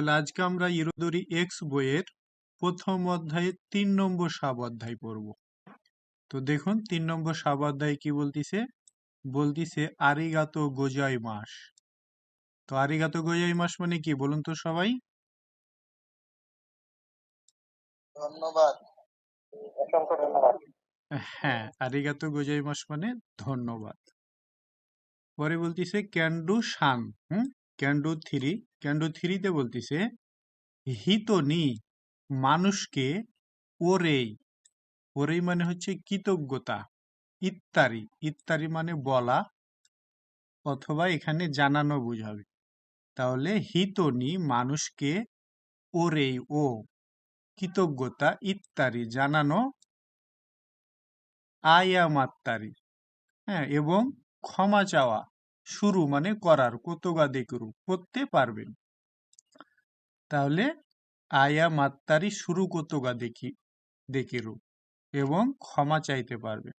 তাহলে আজকে আমরা ইরোদরি এক্স বইয়ের প্রথম অধ্যায়ে তিন নম্বর সাব অধ্যায় পড়ব। তো দেখুন তিন নম্বর সাব অধ্যায় কি বলতিছে? বলতিছে আরিগাতো গোজাই মাস। তো আরিগাত গোজাই মাস মানে কি বলুন তো সবাই? ধন্যবাদ। হ্যাঁ আরিগাত গোজাই মাস মানে ধন্যবাদ। পরে বলতিছে ক্যান ডু শান হুম? Can do three can do থ্রিতে বলতিছে, হিতনি মানুষকে ওরেই ওরেই মানে হচ্ছে কৃতজ্ঞতা, ইত্যাদি। ইত্যাদি মানে বলা অথবা এখানে জানানো বুঝাবে। তাহলে হিতনি মানুষকে ওরেই ও, কৃতজ্ঞতা, ইত্যাদি জানানো আয়ামাত্তারি হ্যাঁ এবং ক্ষমা চাওয়া। শুরু মানে করার, কোতগা দেখরু করতে পারবেন। তাহলে আয়া মাত্তারি শুরু কোতগা দেখি দেখিরু এবং ক্ষমা চাইতে পারবে।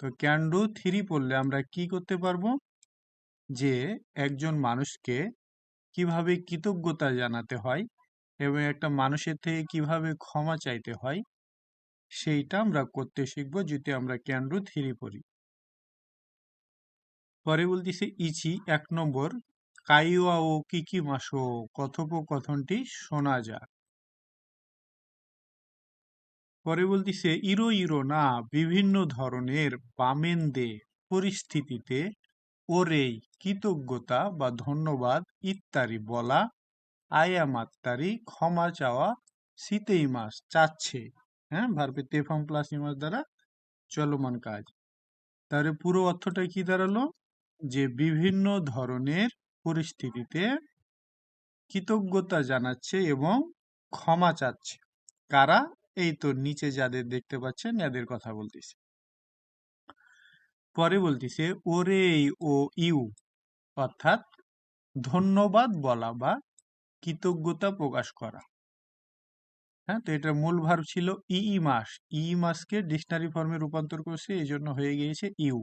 তো ক্যান্ডু থ্রি পড়লে আমরা কি করতে পারব? যে একজন মানুষকে কীভাবে কৃতজ্ঞতা জানাতে হয় এবং একটা মানুষের থেকে কীভাবে ক্ষমা চাইতে হয়, সেইটা আমরা করতে শিখব যদি আমরা ক্যান্ডু থ্রি পড়ি। পরে বলতেছে, ইচি, এক নম্বর, কাইওয়া ও কিকি মাসো, কথোপকথনটি শোনা যাক। পরে বলতেছে, ইরো ইরো, না, বিভিন্ন ধরনের বামেন্দে পরিস্থিতিতে ওরেই কৃতজ্ঞতা বা ধন্যবাদ ইত্যাদি বলা আয়ামাত্তারি ক্ষমা চাওয়া শীতেই মাস চাচ্ছে। হ্যাঁ ভারপে তেফাম প্লাস ইমাস দ্বারা চলমান কাজ। তাহলে পুরো অর্থটা কি দাঁড়াল? যে বিভিন্ন ধরনের পরিস্থিতিতে কৃতজ্ঞতা জানাচ্ছে এবং ক্ষমা চাচ্ছে। কারা? এই তো নিচে যাদের দেখতে পাচ্ছেন, এদের কথা বলতেছে। পরে বলতেছে, ওরে ও ইউ, অর্থাৎ ধন্যবাদ বলা বা কৃতজ্ঞতা প্রকাশ করা। হ্যাঁ তো এটা মূল ভার ছিল ই মাস ই মাসকে ডিকশনারি ফর্মে রূপান্তর করছে এই জন্য হয়ে গিয়েছে ইউ।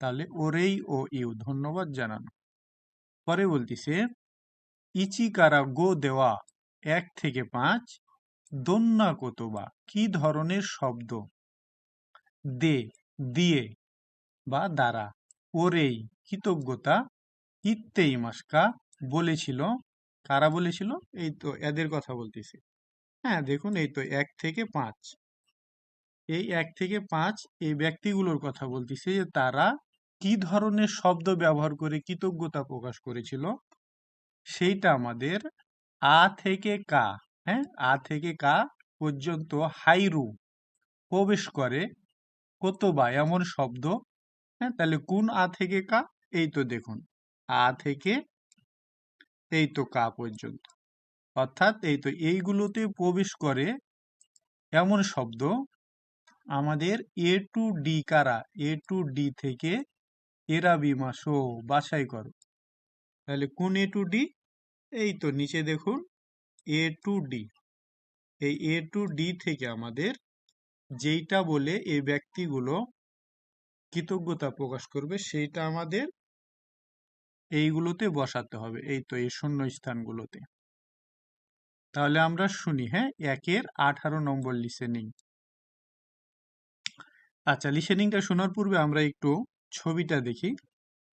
তাহলে ওরেই ও ইউ। ধন্যবাদ জানানো। পরে বলতেছে ইচিকারা গো দেওয়া এক থেকে পাঁচ দন্যা কোতবা কি ধরনের শব্দ? দে, দিয়ে বা দ্বারা। ওরেই, কৃতজ্ঞতা, ইত্তেই মাসকা, বলেছিল। কারা বলেছিল? এই তো এদের কথা বলতেছে। হ্যাঁ দেখুন, এই তো এক থেকে পাঁচ। এই এক থেকে পাঁচ এই ব্যক্তিগুলোর কথা বলতেছে যে তারা কি ধরনের শব্দ ব্যবহার করে কৃতজ্ঞতা প্রকাশ করেছিল? সেইটা আমাদের আ থেকে কা হ্যাঁ? আ থেকে কা পর্যন্ত হাইরু প্রবেশ করে কতবা এমন শব্দ হ্যাঁ? তাহলে কোন আ থেকে কা? এই তো দেখুন, আ থেকে এই তো কা পর্যন্ত। অর্থাৎ এই তো এইগুলোতে প্রবেশ করে এমন শব্দ আমাদের এ টু ডি কারা? এ টু ডি থেকে এরা বিমাসো বাছাই করো। তাহলে কোন এ টু ডি এই তো নিচে দেখুন এ টু ডি এই এ টু ডি থেকে আমাদের যেইটা বলে এই ব্যক্তিগুলো কৃতজ্ঞতা প্রকাশ করবে, সেইটা আমাদের এইগুলোতে বসাতে হবে। এই তো এই শূন্য স্থানগুলোতে। তাহলে আমরা শুনি হ্যাঁ? একের আঠারো নম্বর লিসেনিং আচ্ছা লিসেনিংটা শোনার পূর্বে আমরা একটু ছবিটা দেখি।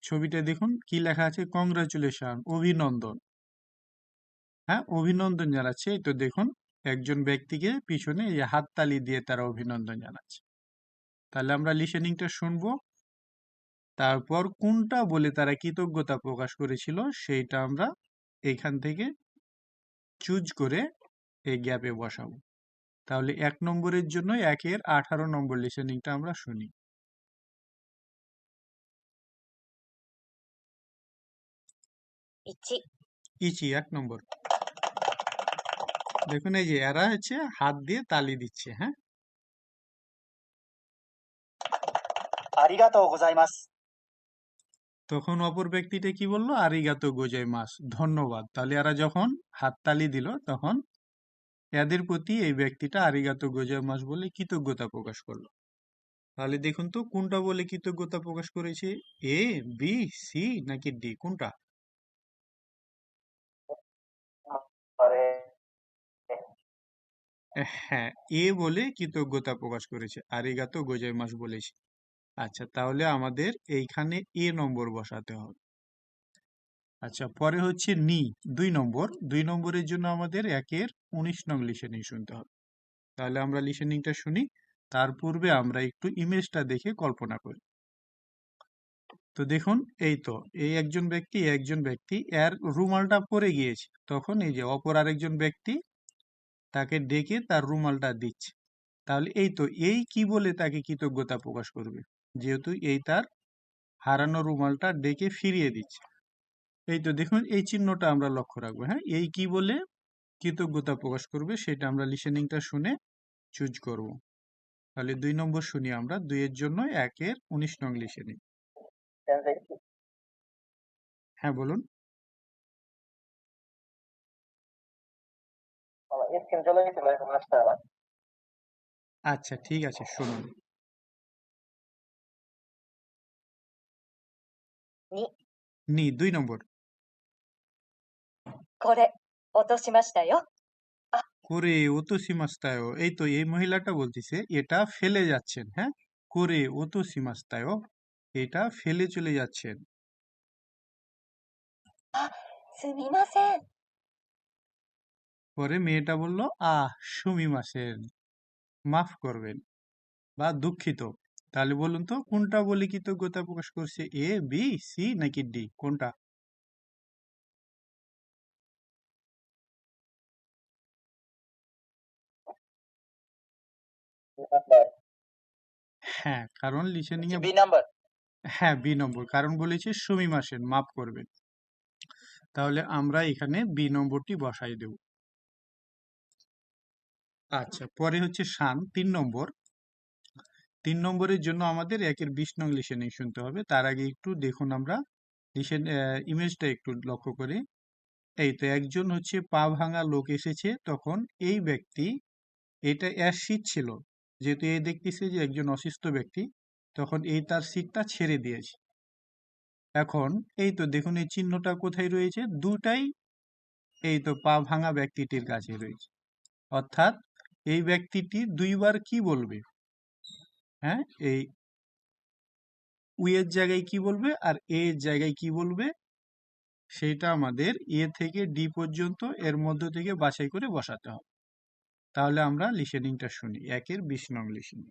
ছবিটা দেখুন, কি লেখা আছে? কংগ্রাচুলেশন অভিনন্দন। হ্যাঁ অভিনন্দন জানাচ্ছে। এই তো দেখুন, একজন ব্যক্তিকে পিছনে এই হাততালি দিয়ে তারা অভিনন্দন জানাচ্ছে। তাহলে আমরা লিসেনিংটা শুনব। তারপর কোনটা বলে তারা কৃতজ্ঞতা প্রকাশ করেছিল, সেইটা আমরা এখান থেকে চুজ করে এই গ্যাপে বসাবো। তাহলে এক নম্বরের জন্য একের আঠারো নম্বর লিসেনিংটা আমরা শুনি। ইচি। এক নম্বর। দেখুন এই যে এরা হচ্ছে হাত দিয়ে তালি দিচ্ছে হ্যাঁ? তখন অপর ব্যক্তিটা কি বলল? আরিগাত গোজাই মাস ধন্যবাদ। তাহলে এরা যখন হাত তালি দিল তখন এদের প্রতি এই ব্যক্তিটা আরিগাত গোজাই মাস বলে কৃতজ্ঞতা প্রকাশ করল। তাহলে দেখুন তো কোনটা বলে কৃতজ্ঞতা প্রকাশ করেছে? এ বি সি নাকি ডি কোনটা? হ্যাঁ এ বলে কৃতজ্ঞতা প্রকাশ করেছে। আরিগাতো গোজাইমাস বলেছে আচ্ছা তাহলে আমাদের এইখানে এ নম্বর বসাতে হবে। আচ্ছা পরে হচ্ছে নি, দুই নম্বর। দুই নম্বরের জন্য আমাদের একের উনিশ নং লিসেনিং শুনতে হবে। তাহলে আমরা লিসেনিংটা শুনি। তার পূর্বে আমরা একটু ইমেজটা দেখে কল্পনা করি। তো দেখুন, এই তো, এই একজন ব্যক্তি একজন ব্যক্তি, এর রুমালটা পরে গিয়েছে। তখন এই যে অপর আরেকজন ব্যক্তি তাকে ডেকে তার রুমালটা দিচ্ছে। তাহলে এই তো, এই কি বলে তাকে কৃতজ্ঞতা প্রকাশ করবে? যেহেতু এই তার হারানো রুমালটা ডেকে ফিরিয়ে দিচ্ছে। এই তো দেখুন, এই চিহ্নটা আমরা লক্ষ্য রাখব। হ্যাঁ এই কি বলে কৃতজ্ঞতা প্রকাশ করবে সেটা আমরা লিসেনিংটা শুনে চুজ করব। তাহলে দুই নম্বর শুনি আমরা, দুইয়ের জন্য একের উনিশ নং লিসেনিং। হ্যাঁ বলুন স্ক্রিন চলে গেছিল এখন আসতে আবার আচ্ছা ঠিক আছে শুনুনに、 নি দুই নম্বর これ、落としましたよ。 করে ও তো সীমাস্তায় এই তো এই মহিলাটা বলতেছে এটা ফেলে যাচ্ছেন হ্যাঁ করে ও তো সীমাস্তায় এটা ফেলে চলে যাচ্ছেন すみません。 পরে মেয়েটা বলল আহ সুমি মাসের মাফ করবেন বা দুঃখিত তাহলে বলুন তো কোনটা বলে কৃতজ্ঞতা প্রকাশ করছে এ বি সি নাকি ডি কোনটা হ্যাঁ কারণ লিসেনিং এ বি নাম্বার হ্যাঁ বি নম্বর। কারণ বলেছে সুমি মাসের মাপ করবেন। তাহলে আমরা এখানে বি নম্বরটি বসাই দেব। আচ্ছা পরে হচ্ছে শান, তিন নম্বর। তিন নম্বরের জন্য আমাদের একের বিশ নং লিসেনিং শুনতে হবে। তার আগে একটু দেখুন আমরা লিসেন ইমেজটা একটু লক্ষ্য করি। এই তো একজন হচ্ছে পা ভাঙা লোক এসেছে, তখন এই ব্যক্তি এটা সিট ছিল। যেহেতু এই দেখতেছে যে একজন অসুস্থ ব্যক্তি তখন এই তার সিটটা ছেড়ে দিয়েছে। এখন এই তো দেখুন এই চিহ্নটা কোথায় রয়েছে? দুটাই এই তো পা ভাঙা ব্যক্তিটির কাছে রয়েছে। অর্থাৎ এই ব্যক্তিটি দুইবার কি বলবে? হ্যাঁ এই উয়ের জায়গায় কি বলবে আর এ এর জায়গায় কি বলবে? সেটা আমাদের এ থেকে ডি পর্যন্ত এর মধ্য থেকে বাছাই করে বসাতে হবে। তাহলে আমরা লিসেনিংটা শুনি, একের বিশ নং লিসেনিং।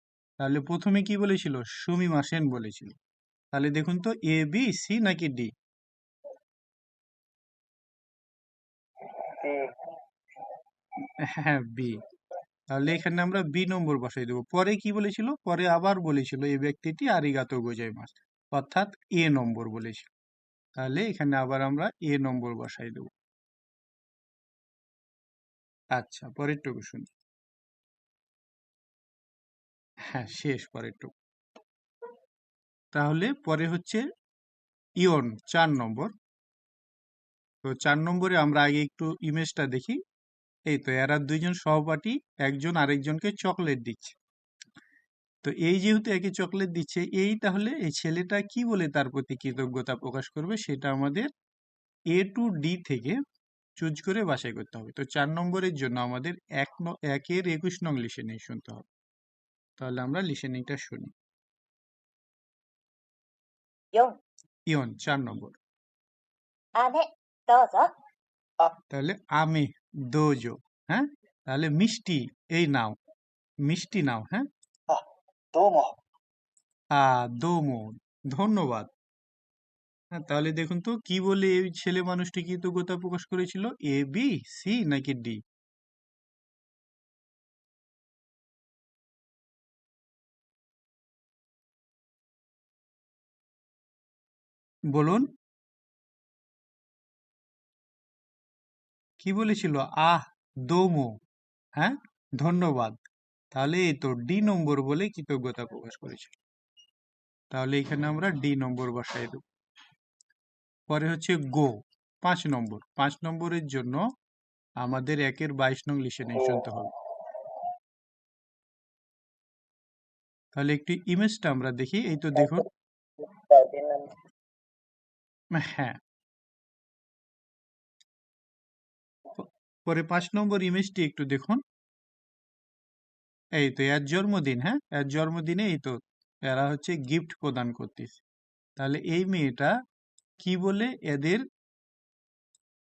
তাহলে প্রথমে কি বলেছিল? সুমি মাসেন বলেছিল। তাহলে দেখুন তো এ বি সি নাকি ডি হ্যাঁ বি তাহলে এখানে আমরা বি নম্বর বসাই দেবো। পরে কি বলেছিল? পরে আবার বলেছিল এই ব্যক্তিটি আরিগাতো গোজাই মাস। অর্থাৎ এ নম্বর বলেছিল। তাহলে এখানে আবার আমরা এ নম্বর বসাই দেব। আচ্ছা পরেরটুকু শুনি। হ্যাঁ শেষ পরেরটুকু। তাহলে পরে হচ্ছে ইয়ন চার নম্বর। তো চার নম্বরে আমরা আগে একটু ইমেজটা দেখি। এই তো, এরা দুইজন সহপাঠী, একজন আরেকজনকে চকলেট দিচ্ছে। তো এই যেহেতু একে চকলেট দিচ্ছে, এই তাহলে এই ছেলেটা কি বলে তার প্রতি কৃতজ্ঞতা প্রকাশ করবে সেটা আমাদের এ টু ডি থেকে চুজ করে বাছাই করতে হবে। তো চার নম্বরের জন্য আমাদের এক একের একুশ নং লিসেনিং শুনতে হবে। তাহলে আমরা লিসেনিংটা শুনি। ইয়ন। চার নম্বর। তাহলে আমি দোজো হ্যাঁ? তাহলে মিষ্টি এই নাও। মিষ্টি নাও হ্যাঁ? আ দোমো ধন্যবাদ। হ্যাঁ তাহলে দেখুন তো কি বলে এই ছেলে মানুষটি কি যোগ্যতা প্রকাশ করেছিল? এ বি সি নাকি ডি? বলুন। কি বলেছিল? আহ, দোমো। হ্যাঁ? ধন্যবাদ। তাহলে এই তো ডি নম্বর বলে কৃতজ্ঞতা প্রকাশ করেছে। তাহলে এখানে আমরা ডি নম্বর বসাই দেব। পরে হচ্ছে গো, পাঁচ নম্বর। পাঁচ নম্বরের জন্য আমাদের একের বাইশ নং লিসেনিং শুনতে হবে। তাহলে একটু ইমেজটা আমরা দেখি। এই তো দেখুন। হ্যাঁ প- পরে পাঁচ নম্বর ইমেজটি একটু দেখুন। এই তো, এর জন্মদিন হ্যাঁ? এর জন্মদিনে এই তো, এরা হচ্ছে গিফট প্রদান করতেছে। তাহলে এই মেয়েটা কি বলে এদের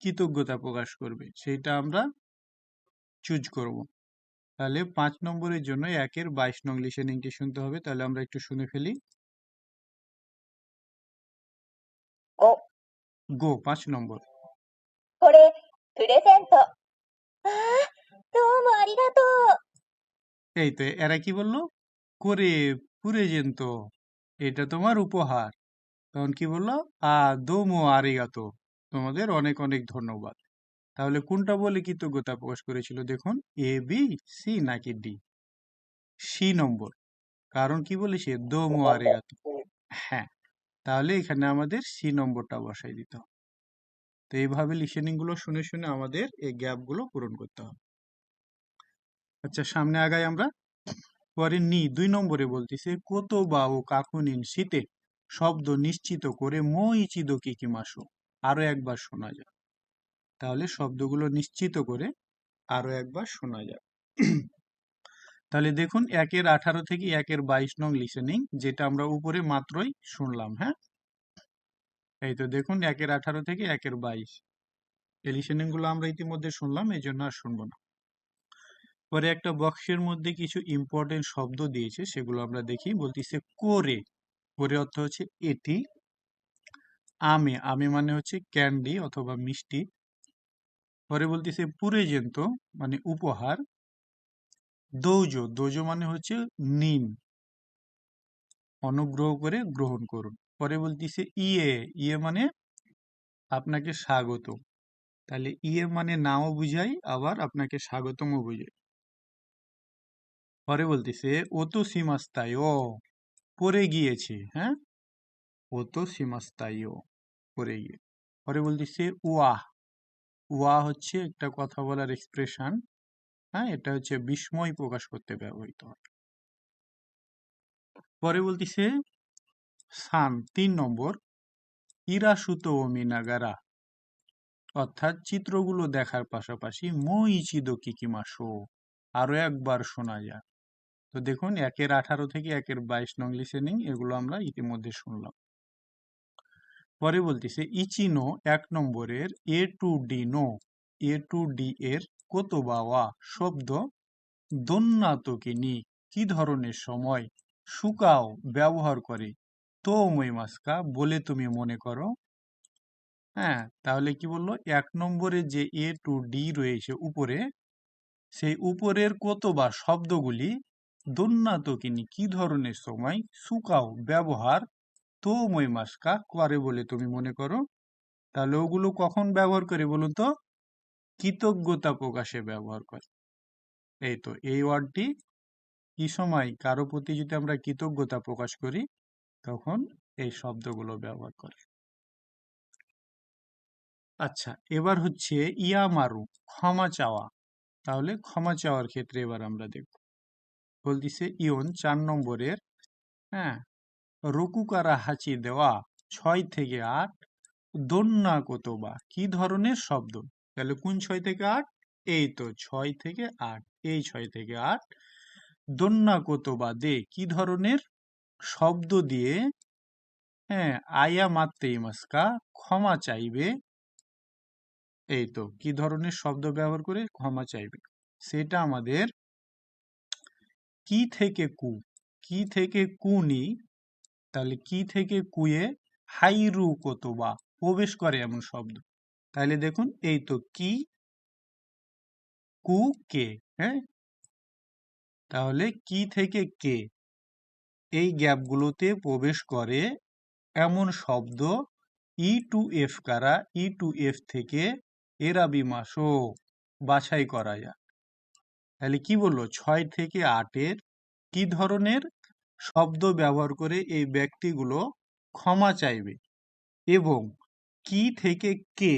কৃতজ্ঞতা প্রকাশ করবে, সেটা আমরা চুজ করব। তাহলে পাঁচ নম্বরের জন্য একের বাইশ নং লিসেনিংটি শুনতে হবে, তাহলে আমরা একটু শুনে ফেলি। 5、 গো পাঁচ নম্বর これ、プレゼント。ああ、どうもありがとう。 এই তো এরা কি বললো করে পুরে তো এটা তোমার উপহার তখন কি বললো আ দোমো আরিগাতো তোমাদের অনেক অনেক ধন্যবাদ তাহলে কোনটা বলে কৃতজ্ঞতা প্রকাশ করেছিল দেখুন এ বি সি নাকি ডি সি নম্বর কারণ কি বলে সে দোমো আরিগাতো হ্যাঁ তাহলে এখানে আমাদের সি নম্বরটা বসাই দিতে হবে। তো এইভাবে লিসেনিংগুলো শুনে শুনে আমাদের এই গ্যাপগুলো পূরণ করতে হবে। আচ্ছা সামনে আগাই আমরা। পরে নি, দুই নম্বরে বলতেছে, কত বা ও কাকুনিন শীতে? শব্দ নিশ্চিত করে মই চিদ কি কি মাসো? আরও একবার শোনা যায় তাহলে শব্দগুলো নিশ্চিত করে আরও একবার শোনা যায় তাহলে দেখুন একের আঠারো থেকে একের বাইশ নং লিসেনিং যেটা আমরা উপরে মাত্রই শুনলাম হ্যাঁ? এই তো দেখুন একের আঠারো থেকে একের বাইশ। এই লিসেনিংগুলো আমরা ইতিমধ্যে শুনলাম, এই জন্য আর শুনব না। পরে একটা বক্সের মধ্যে কিছু ইম্পর্টেন্ট শব্দ দিয়েছে, সেগুলো আমরা দেখি। বলতেছে করে। করে অর্থ হচ্ছে এটি। আমে। আমে মানে হচ্ছে ক্যান্ডি অথবা মিষ্টি। পরে বলতেছে পুরেজেন্ত মানে উপহার। দৌজো দৌজো মানে হচ্ছে নিন অনুগ্রহ করে গ্রহণ করুন। পরে বলতেছে ইয়ে ইয়ে মানে আপনাকে স্বাগত তাহলে ইয়ে মানে নাও বুঝাই আবার আপনাকে স্বাগতমও বুঝাই পরে বলতেছে ও তো সীমাস্তায় ও পরে গিয়েছে হ্যাঁ? ও তো সীমাস্তায় ও পরে গিয়ে। পরে বলতেছে ওয়াহ। ওয়া হচ্ছে একটা কথা বলার এক্সপ্রেশন হ্যাঁ? এটা হচ্ছে বিস্ময় প্রকাশ করতে ব্যবহৃত হয়। পরে বলতেছে, সান তিন নম্বর, ইরাসুতো ও মিনাগারা। অর্থাৎ চিত্রগুলো দেখার পাশাপাশি মই চিদো কিকিমাসো আরও একবার শোনা যায়। তো দেখুন, একের আঠারো থেকে একের বাইশ নং লিসেনিং, এগুলো আমরা ইতিমধ্যে শুনলাম। পরে বলতেছে, ইচিনো এক নম্বরের A to D no, A to D এর কত বাওয়া শব্দ? দন্নাতকিনি, কি ধরনের সময়? শুকাও, ব্যবহার করে। তো মইমাস্কা বলে তুমি মনে করো? হ্যাঁ তাহলে কি বলল? এক নম্বরে যে এ টু ডি রয়েছে উপরে, সেই উপরের কত বা শব্দগুলি, দন্নাতকিনি, কি ধরনের সময়? শুকাও, ব্যবহার, তো মইমাস্কা করে বলে তুমি মনে করো? তাহলে ওগুলো কখন ব্যবহার করে বলুন তো? কৃতজ্ঞতা প্রকাশে ব্যবহার করে। এই তো, এই ওয়ার্ডটি কি সময় কারও প্রতি যদি আমরা কৃতজ্ঞতা প্রকাশ করি, তখন এই শব্দগুলো ব্যবহার করে। আচ্ছা এবার হচ্ছে ইয়ামারু, ক্ষমা চাওয়া। তাহলে ক্ষমা চাওয়ার ক্ষেত্রে এবার আমরা দেখব। বলতেছে, ইয়ন চার নম্বরের হ্যাঁ রকুকারা হাঁচি দেওয়া, ছয় থেকে আট দন্যা কতবা। কি ধরনের শব্দ? তাহলে কোন ছয় থেকে আট? এই তো ছয় থেকে আট, এই ছয় থেকে আট। দন্যা কতবা দে কি ধরনের শব্দ দিয়ে হ্যাঁ আয়া মাত্রে মাস্কা ক্ষমা চাইবে? এই তো কি ধরনের শব্দ ব্যবহার করে ক্ষমা চাইবে? সেটা আমাদের কি থেকে কু, কি থেকে কুনি, তাহলে কি থেকে কুয়ে হাইরু কতবা প্রবেশ করে এমন শব্দ। তাহলে দেখুন, এই তো কি? কু কে হ্যাঁ? তাহলে কি থেকে কে? এই গ্যাপগুলোতে প্রবেশ করে এমন শব্দ ই টু এফ কারা? ই টু এফ থেকে এরাবি মাসও বাছাই করা যায় তাহলে কি বলল? ছয় থেকে আটের কি ধরনের শব্দ ব্যবহার করে এই ব্যক্তিগুলো ক্ষমা চাইবে? এবং কি থেকে কে?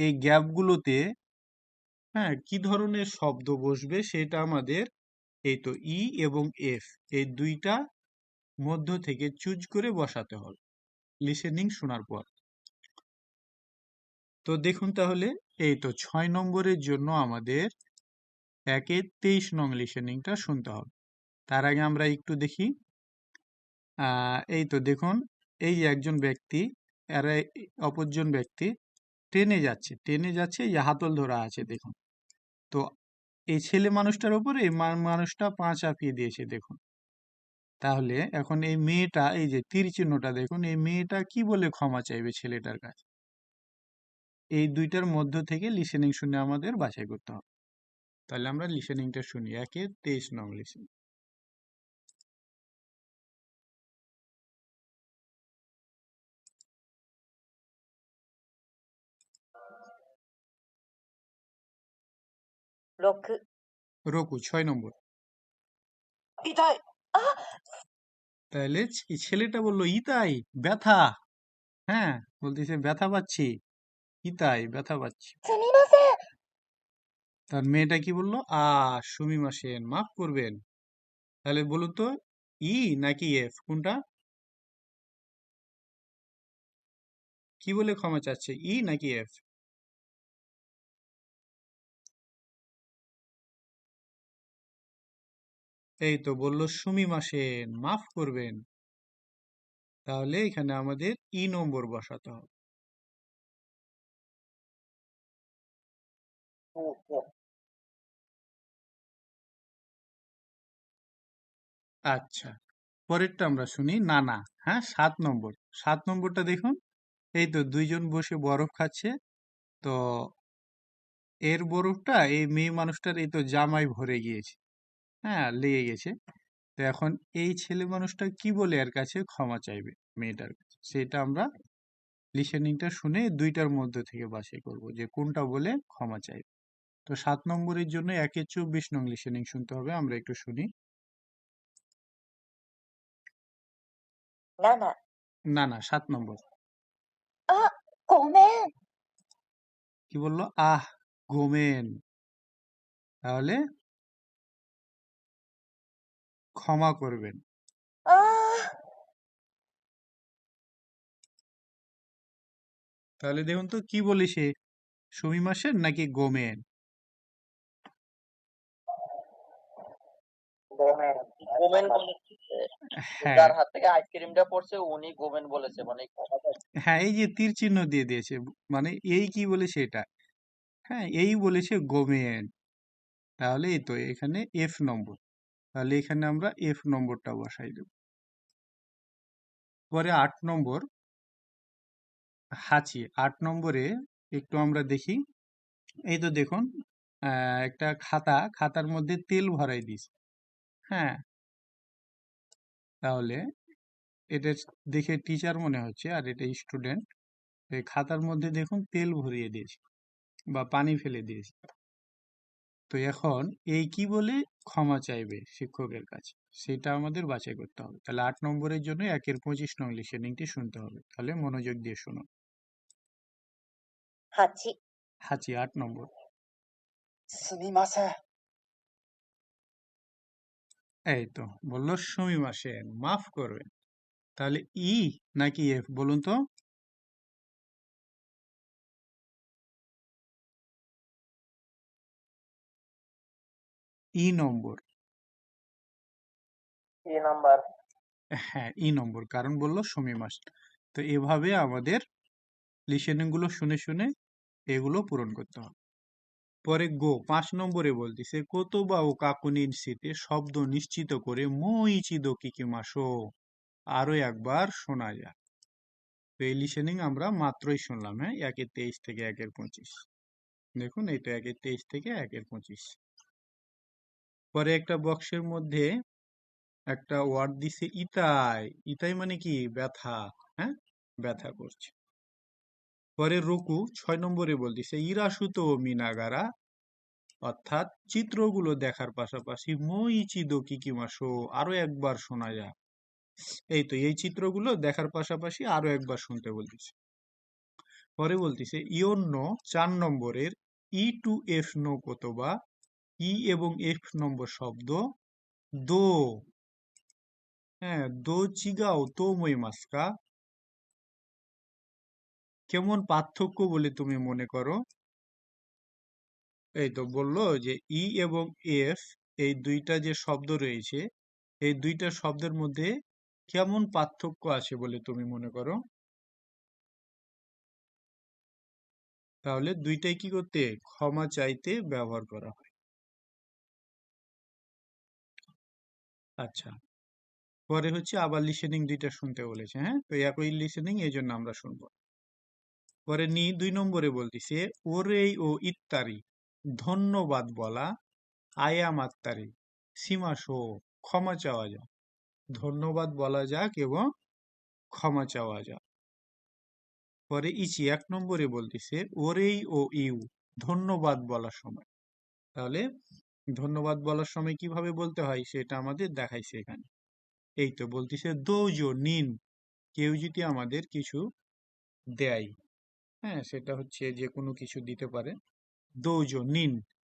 এই গ্যাপগুলোতে হ্যাঁ কি ধরনের শব্দ বসবে সেটা আমাদের এই তো ই এবং এফ, এই দুইটা মধ্য থেকে চুজ করে বসাতে হবে। লিসেনিং শোনার পর। তো দেখুন তাহলে, এই তো ছয় নম্বরের জন্য আমাদের একে তেইশ নং লিসেনিংটা শুনতে হবে। তার আগে আমরা একটু দেখি। এই তো দেখুন, এই একজন ব্যক্তি আর অপরজন ব্যক্তি ট্রেনে যাচ্ছে ট্রেনে যাচ্ছে, এই হাতল ধরা আছে, দেখুন। তো এই ছেলে মানুষটার উপর এই মানুষটা পা চাপিয়ে দিয়েছে, দেখুন। তাহলে এখন এই মেয়েটা, এই যে তীর চিহ্নটা দেখুন, এই মেয়েটা কি বলে ক্ষমা চাইবে ছেলেটার কাছে? এই দুইটার মধ্য থেকে লিসেনিং শুনে আমাদের বাছাই করতে হবে। তাহলে আমরা লিসেনিংটা শুনি একে তেইশ নং লিসেনিং 6、 রকু ছয় নম্বর 痛い তাহলে ছে- ছেলেটা বললো ইতাই ব্যথা হ্যাঁ বলতেছে ব্যথা পাচ্ছি ইতাই ব্যথা পাচ্ছি すみません。 তার মেয়েটা কি বললো আ সুমিমা সেন মাফ করবেন তাহলে বলুন তো ই নাকি এফ কোনটা কি বলে ক্ষমা চাচ্ছে ই নাকি এফ এই তো বলল সুমিমা সেন মাফ করবেন। তাহলে এখানে আমাদের ই নম্বর বসাতে হবে। আচ্ছা পরেরটা আমরা শুনি নানা হ্যাঁ? সাত নম্বর, সাত নম্বরটা দেখুন, এই তো দুইজন বসে বরফ খাচ্ছে, তো এর বরফটা এই মেয়ে মানুষটার এই তো জামাই ভরে গিয়েছে। হ্যাঁ লেগে গেছে। তো এখন এই ছেলে মানুষটা কি বলে এর কাছে ক্ষমা চাইবে মেয়েটার কাছে? সেটা আমরা লিসেনিংটা শুনে দুইটার মধ্যে থেকে বাছাই করব যে কোনটা বলে ক্ষমা চাইবে। তো সাত নম্বরের জন্য একে চব্বিশ নং লিসেনিং শুনতে হবে আমরা একটু শুনি। না না। না না সাত নম্বর। কি বলল? আহ গোমেন। তাহলে ক্ষমা করবেন। তাহলে দেখুন তো কি বলে সে? সুমিমা সেন নাকি গোমেন গোমেন গোমেন হ্যাঁ। যার হাত থেকে আইসক্রিমটা পড়ছে উনি গোমেন বলেছে মানে হ্যাঁ এই যে তীর চিহ্ন দিয়ে দিয়েছে মানে এই কি বলেছে এটা? হ্যাঁ এই বলেছে গোমেন তাহলে এই তো এখানে এফ নম্বর। তাহলে এখানে আমরা এফ নম্বরটা বসাই দেব। পরে আট নম্বর, হাঁচি, আট নম্বরে একটু আমরা দেখি, এই তো দেখুন একটা খাতা, খাতার মধ্যে তেল ভরাই দিস হ্যাঁ। তাহলে এটা দেখে টিচার মনে হচ্ছে, আর এটা স্টুডেন্ট খাতার মধ্যে দেখুন তেল ভরিয়ে দিয়েছে, বা পানি ফেলে দিয়েছে। তো এখন এই কি বলে ক্ষমা চাইবে শিক্ষকের কাছে? সেটা আমাদের বাছাই করতে হবে। তাহলে আট নম্বরের জন্য একের পঁচিশ নং লিসেনিংটি শুনতে হবে। তাহলে মনোযোগ দিয়ে শোনো হাঁচি। হাঁচি আট নম্বর। এই তো বলল সমি মাসে মাফ করবেন। তাহলে ই নাকি এফ বলুন তো। E number. E number. হ্যাঁ ই নম্বর কারণ বলল সুমিমা সেন তো এভাবে আমাদের লিসেনিংগুলো শুনে শুনে এগুলো পূরণ করতে হবে। পরে গো পাঁচ নম্বরে বলতেছে কোতোবা ও কাকুনির শীতে শব্দ নিশ্চিত করে মই চিদো কিকিমাসো আরও একবার শোনা যায় তো এই লিসেনিং আমরা মাত্রই শুনলাম হ্যাঁ একের তেইশ থেকে একের পঁচিশ। দেখুন তো একের তেইশ থেকে একের পঁচিশ। পরে একটা বক্সের মধ্যে একটা ওয়ার্ড দিছে ইতাই। ইতাই মানে কি? ব্যথা হ্যাঁ? ব্যথা করছে। পরে রুকু ছয় নম্বরে বলতেছে ইরাসুতো মিনাগারা অর্থাৎ চিত্রগুলো দেখার পাশাপাশি মইচি দোকি কিমাশো আরও একবার শোনা যায় এই তো, এই চিত্রগুলো দেখার পাশাপাশি আরও একবার শুনতে বলতেছে পরে বলতেছে ইয়ন্য চার নম্বরের, ই টু এফ নো কতবা ই এবং এফ নম্বর শব্দ দো। হ্যাঁ দো চিগাও তো মাস্কা। কেমন পার্থক্য বলে তুমি মনে করো? এই তো বলল যে ই এবং এফ, এই দুইটা যে শব্দ রয়েছে, এই দুইটা শব্দের মধ্যে কেমন পার্থক্য আছে বলে তুমি মনে করো? তাহলে দুইটাই কি করতে? ক্ষমা চাইতে ব্যবহার করা হয়। আচ্ছা। পরে হচ্ছে আবার লিসেনিং দুইটা শুনতে বলেছে হ্যাঁ? তো একই লিসেনিং এই জন্য আমরা শুনব। পরে নি দুই নম্বরে বলতেছে ওরেই ও ইত্তারি, ধন্যবাদ বলা আয়াম আত্মারি সীমাশো ক্ষমা চাওয়া যাক ধন্যবাদ বলা যাক এবং ক্ষমা চাওয়া যাক। পরে ইচি এক নম্বরে বলতেছে, ওরেই ও ইউ, ধন্যবাদ বলার সময়। তাহলে ধন্যবাদ বলার সময় কীভাবে বলতে হয় সেটা আমাদের দেখাইছে এখানে। এই তো বলতেছে, দৌজো, নিন। কেউ যদি আমাদের কিছু দেয় হ্যাঁ সেটা হচ্ছে যে কোনো কিছু দিতে পারে, দৌজো, নিন।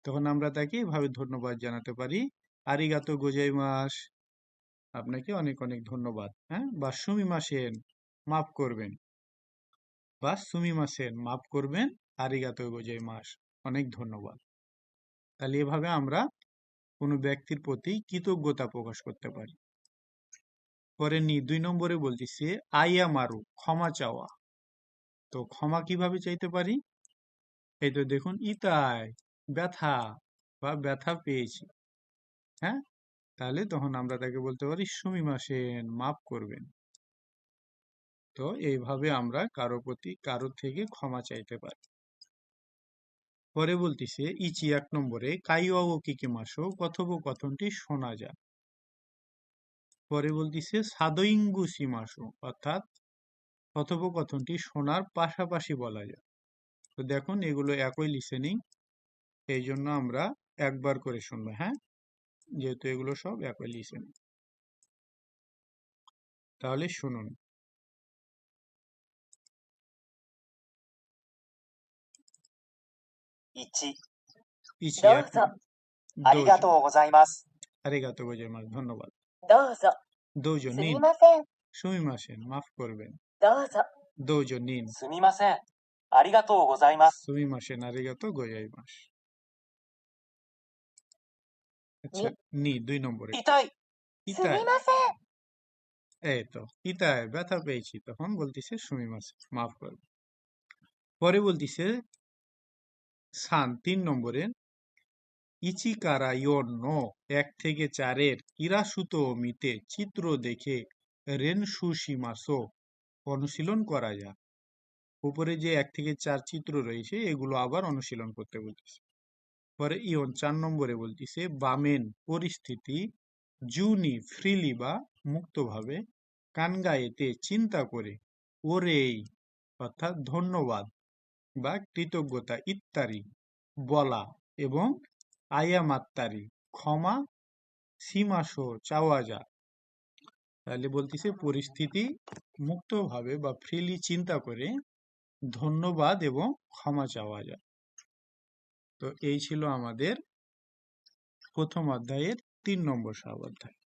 তখন আমরা তাকে এভাবে ধন্যবাদ জানাতে পারি। আরিগাতো গোজাইমাস, আপনাকে অনেক অনেক ধন্যবাদ হ্যাঁ? বা সুমিমাসেন মাফ করবেন। বা সুমিমাসেন মাফ করবেন, আরিগাতো গোজাইমাস, অনেক ধন্যবাদ। তাহলে এভাবে আমরা কোনো ব্যক্তির প্রতি কৃতজ্ঞতা প্রকাশ করতে পারি। পরে নি, দুই নম্বরে বলতেছে আইয়া মারু, ক্ষমা চাওয়া। তো ক্ষমা কীভাবে চাইতে পারি? এই তো দেখুন ইতাই ব্যথা বা ব্যথা পেয়েছি। হ্যাঁ? তাহলে তখন আমরা তাকে বলতে পারি সুমিমাসেন মাফ করবেন। তো এইভাবে আমরা কারও প্রতি কারও থেকে ক্ষমা চাইতে পারি। পরে বলতেছে, ইচি এক নম্বরে কাইওয়া ও কিকিমাসো কথোপকথনটি শোনা যায়। পরে বলতেছে সাদইঙ্গু মাসো, অর্থাৎ কথোপকথনটি শোনার পাশাপাশি বলা যায়। তো দেখুন, এগুলো একই লিসেনিং এই জন্য আমরা একবার করে শুনব হ্যাঁ? যেহেতু এগুলো সব একই লিসেনিং তাহলে শুনুন। 1どうぞ。ありがとうございます。ありがとうございます。ধন্যবাদ。নিন দুই নম্বরে 痛い。ইতা এই তো ইতায় ব্যথা পেয়েছি তখন বলতেছে সুমিমাস মাফ করবে পরে বলতেছে সান তিন নম্বরে ইচিকারা ইয়োর নো এক থেকে চারের ইরাসুতো মিতে চিত্র দেখে রেন সুসীমাসো অনুশীলন করা যায়। উপরে যে এক থেকে চার চিত্র রয়েছে, এগুলো আবার অনুশীলন করতে বলতেছে। পরে ইয়ন চার নম্বরে বলতেছে, বামেন পরিস্থিতি জুনি ফ্রিলি বা মুক্তভাবে কানগায়েতে চিন্তা করে ওরেই, অর্থাৎ ধন্যবাদ বা কৃতজ্ঞতা ইত্যাদি। বলা এবং আয়ামাত্তারি, ক্ষমা সীমাসো চাওয়া যা। তাহলে বলতেছে, পরিস্থিতি মুক্তভাবে বা ফ্রিলি চিন্তা করে ধন্যবাদ এবং ক্ষমা চাওয়া যায় তো এই ছিল আমাদের প্রথম অধ্যায়ের তিন নম্বর সব অধ্যায়।